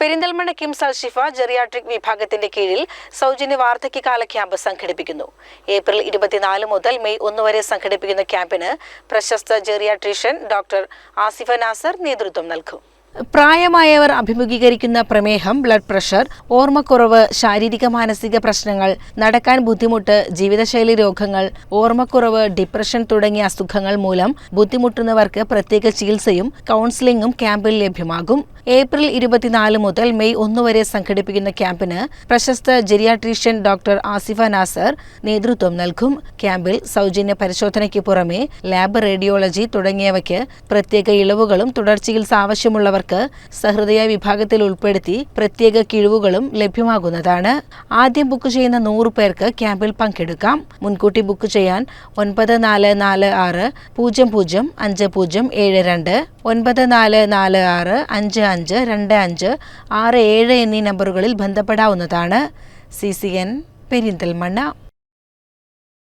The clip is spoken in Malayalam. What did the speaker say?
പെരിന്തൽമണ്ണ കിംസ് അൽ ഷിഫ ജെറിയാട്രിക് വിഭാഗത്തിന്റെ കീഴിൽ സൗജന്യ വാർദ്ധക്യകാല ക്യാമ്പ് സംഘടിപ്പിക്കുന്നു. ഏപ്രിൽ ഇരുപത്തിനാല് മുതൽ മെയ് ഒന്ന് വരെ സംഘടിപ്പിക്കുന്ന ക്യാമ്പിന് പ്രശസ്ത ജെറിയാട്രീഷ്യൻ ഡോക്ടർ ആസിഫ നാസർ നേതൃത്വം നൽകും. പ്രായമായവർ അഭിമുഖീകരിക്കുന്ന പ്രമേഹം ബ്ലഡ് പ്രഷർ ഓർമ്മക്കുറവ് ശാരീരിക മാനസിക പ്രശ്നങ്ങൾ നടക്കാൻ ബുദ്ധിമുട്ട് ജീവിതശൈലി രോഗങ്ങൾ ഓർമ്മക്കുറവ് ഡിപ്രഷൻ തുടങ്ങിയ അസുഖങ്ങൾ മൂലം ബുദ്ധിമുട്ടുന്നവർക്ക് പ്രത്യേക ചികിത്സയും കൗൺസിലിംഗും ക്യാമ്പിൽ ലഭ്യമാകും. ഏപ്രിൽ ഇരുപത്തിനാല് മുതൽ മെയ് ഒന്ന് വരെ സംഘടിപ്പിക്കുന്ന ക്യാമ്പിന് പ്രശസ്ത ജെരിയാട്രീഷ്യൻ ഡോക്ടർ ആസിഫ നാസർ നേതൃത്വം നൽകും. ക്യാമ്പിൽ സൗജന്യ പരിശോധനയ്ക്ക് പുറമെ ലാബ് റേഡിയോളജി തുടങ്ങിയവയ്ക്ക് പ്രത്യേക ഇളവുകളും തുടർ ചികിത്സ ആവശ്യമുള്ളവർക്ക് സഹൃദയ വിഭാഗത്തിൽ ഉൾപ്പെടുത്തി പ്രത്യേക കിഴിവുകളും ലഭ്യമാകുന്നതാണ്. ആദ്യം ബുക്ക് ചെയ്യുന്ന നൂറ് പേർക്ക് ക്യാമ്പിൽ പങ്കെടുക്കാം. മുൻകൂട്ടി ബുക്ക് ചെയ്യാൻ ഒൻപത് നാല് നാല് ആറ് പൂജ്യം പൂജ്യം അഞ്ച് പൂജ്യം ഏഴ് രണ്ട് ഒൻപത് നാല് നാല് ആറ് അഞ്ച് അഞ്ച് രണ്ട് അഞ്ച് ആറ് ഏഴ് എന്നീ നമ്പറുകളിൽ ബന്ധപ്പെടാവുന്നതാണ്. C C N Perinthalmanna.